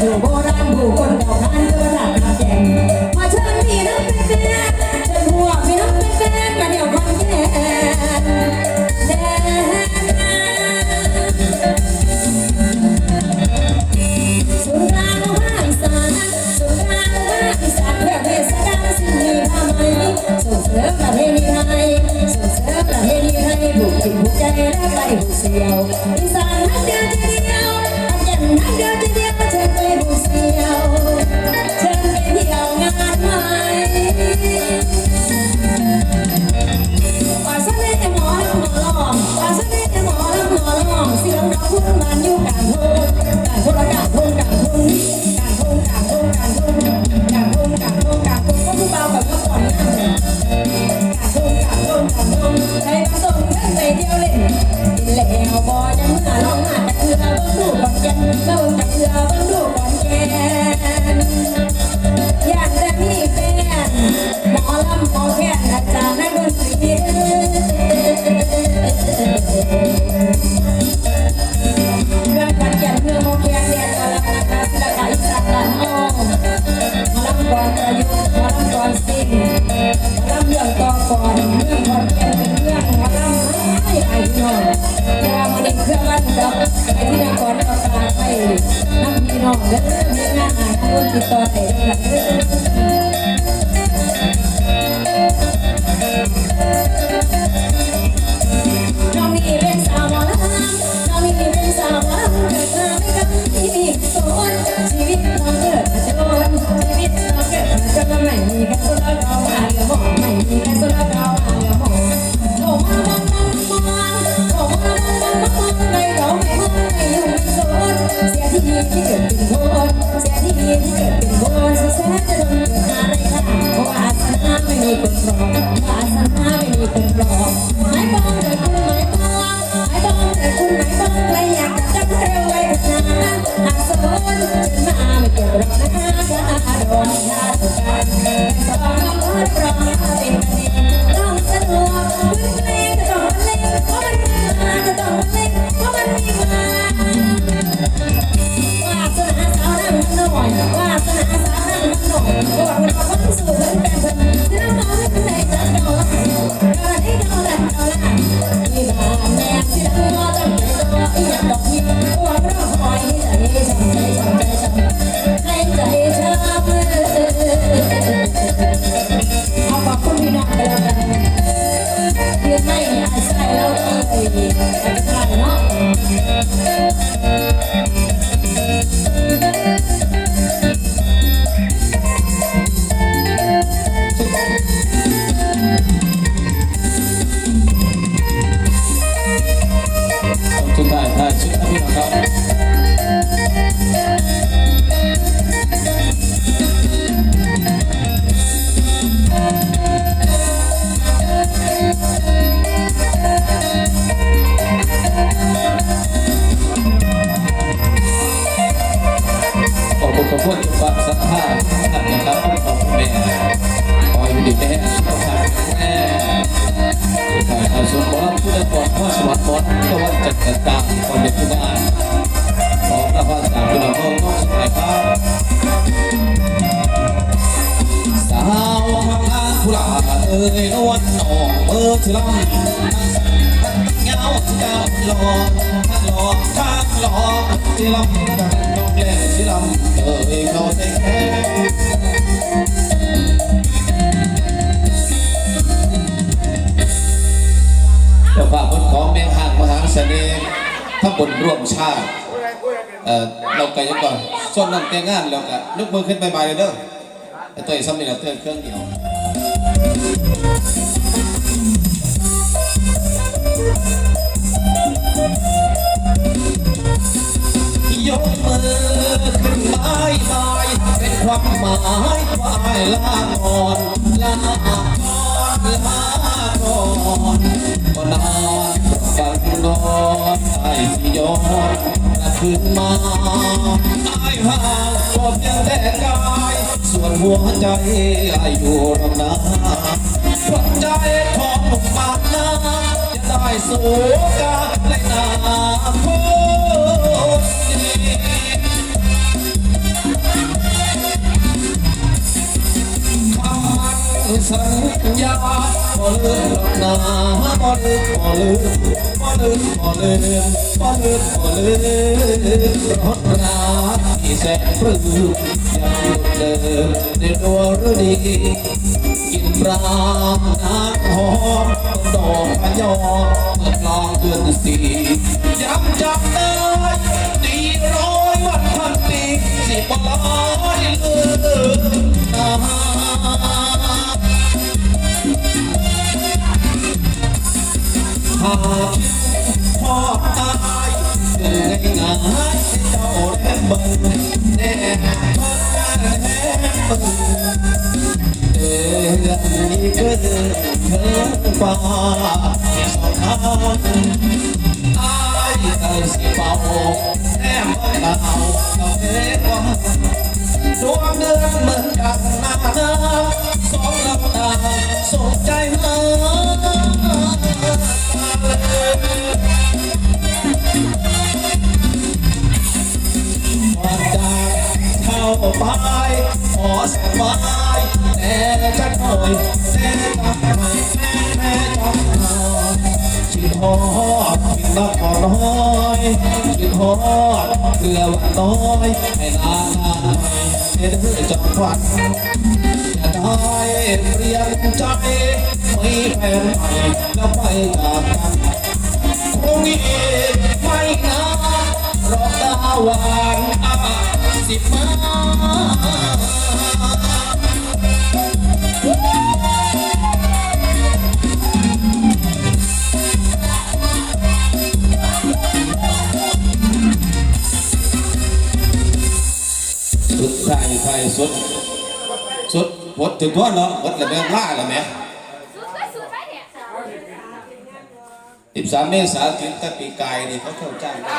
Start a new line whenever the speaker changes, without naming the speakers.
ผู้โบราณผู้คนเก่าขานเกินหลักแก่งมาเชิญพี่น้องเป็นแฟนเชิญพวกพี่น้องเป็นแฟนมาเดี่ยวคอนแก่แดสุราโมหะอีสานสุราโมหะอีสานเพื่อเทศกาลสิ่งมีผ้าไมส่งเสริมประเพณีไทยส่งเสริมประเพณีไทยผูกจิตผูกใจและไปผูกเสียวอีสานทั้งเดียวใจเดียวอันยันทั้งเดียวใจเดียว แล้วบ่ยังมาลองมาตะเคือเบิ่งดูก่อนแก่นเบิ่งตะเคือเบิ่งดูก่อนแกนอยากจะมีแฟนหมอลำหมอแคนอาจารย์นักดนตรีเรื่องขัดแย้งเรื่องโมแคนเรียนมาแล้วนะคะศิลปะอีสานบ้านอ้อหมอลำก่อนประยุกต์หมอลำก่อนสิ่งหมอลำเรื่องต่อก่อนเรื่องก่อน เป็นเครื่องวันดอกไอ้ที่นักก่อนประกาศให้นักพี่น้องเด้อมีงานหาคนติดต่อได้เด้อน้องนี่เป็นสาวหมอลำน้องนี่เป็นสาวหมอลำเกิดมาไม่กับที่มีโซนชีวิตน้องเกิดมาจนชีวิตน้องเกิดมาจนไม่มีกันสุดแล้วเรามาเอห เป็นคนแสนจะโดนเกิดมาได้ค่ะเพราะว่าอาสนะไม่มีคนรองวาสนา เอ้ยวลนนองเมื่อ
ที่ลำนั่งเงาที่ดาวหลอกทางหลอกทางหลอกที่ลำกันน้องแล่ที่ลำเอ้ยเขาใส่แค่เจ้าภาพคนของแมงหางมหาเสน่ห์ทั้งบนร่วมชาติเออเราไกลยังก่อนส่วนนั้นแต่งงานแล้วก็ยกมือขึ้นไปมาเลยเด้อไอ้ตัวไอ้ซ้ำนี่แหละเตือนเครื่องเดียว ยกมือขึ้นไม้ไม้เป็นความหมายว่าให้ลาก่อนลาก่อนลาก่อนก็นานฝันนอนไอ้ที่ย้อนกลับคืนมาไอ้ห่างก็เพียงแต่กาย วนหัวใจอยู่ลำนาหัวใจของผมปากนาจะได้สูกาในนาโคคำสัญญาบ่ลืมหรอกนาบ่ลืมบ่ลืมบ่ลืมบ่ลืม บ่ลืมบ่ลืมรถราที่แสนปลื้มยังเดิมในตัวฤดีกินปลาน้ำหอมดอกพะยอมเมื่อกลางเดือนสี่ย้ำจับได้ตีร้อยวันพันปีสิบร้อยเลืมนาหา กพ่อตายเกิดง่ายๆเจ้าแทบเบิ่งแน่เบิ่งแน่เบิ่งเดือนนี้เกินเถินฟ้าที่สองทางอายเอ่ยสิเป่าแน่เบิ่งดาวเราเห็นว่าดวงเดือนเหมือนกันหน้าหน้าสองลำตาส่งใจ ขอสบายแต่จะหน่อยแต่จะไม่แม่แม่จะหาชิดทอดชิดรักก็น้อยชิดทอดเกลือวานน้อยให้นานนานเด็ดเพื่อจังหวัดอย่าได้เปลี่ยนใจไม่แฟนใหม่แล้วไปจากกันคงอีกไม่นานรอดาหวานอาสิบมา ดใครใครสุดสุดหดถึงตัวเนาะหดระเบียงล่าแล้วไหม
สุดก็สุดไปเนี่ย
สิบสามเมษายนถึงตะปีกายนี่เขาเข้าจ้างได้